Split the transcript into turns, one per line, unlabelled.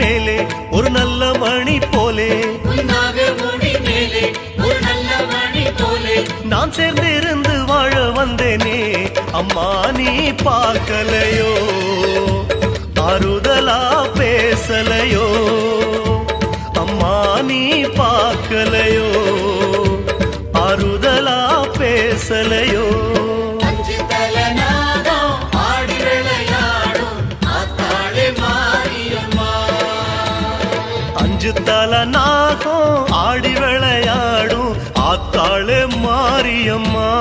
மேலே ஒரு நல்ல மணி போலே.
உன்னாக முடி மேலே ஒரு நல்ல மணி போலே.
நான் சேர்ந்திருந்து வாழ வந்தேனே அம்மா நீ பார்க்கலையோ? ஆறுதலா பேசலையோ? அம்மா நீ பார்க்கலையோ? ஆறுதலா பேசலையோ?
அஞ்சு
தல நாகம் ஆடி விளையாடும் ஆத்தாளே மாரியம்மா.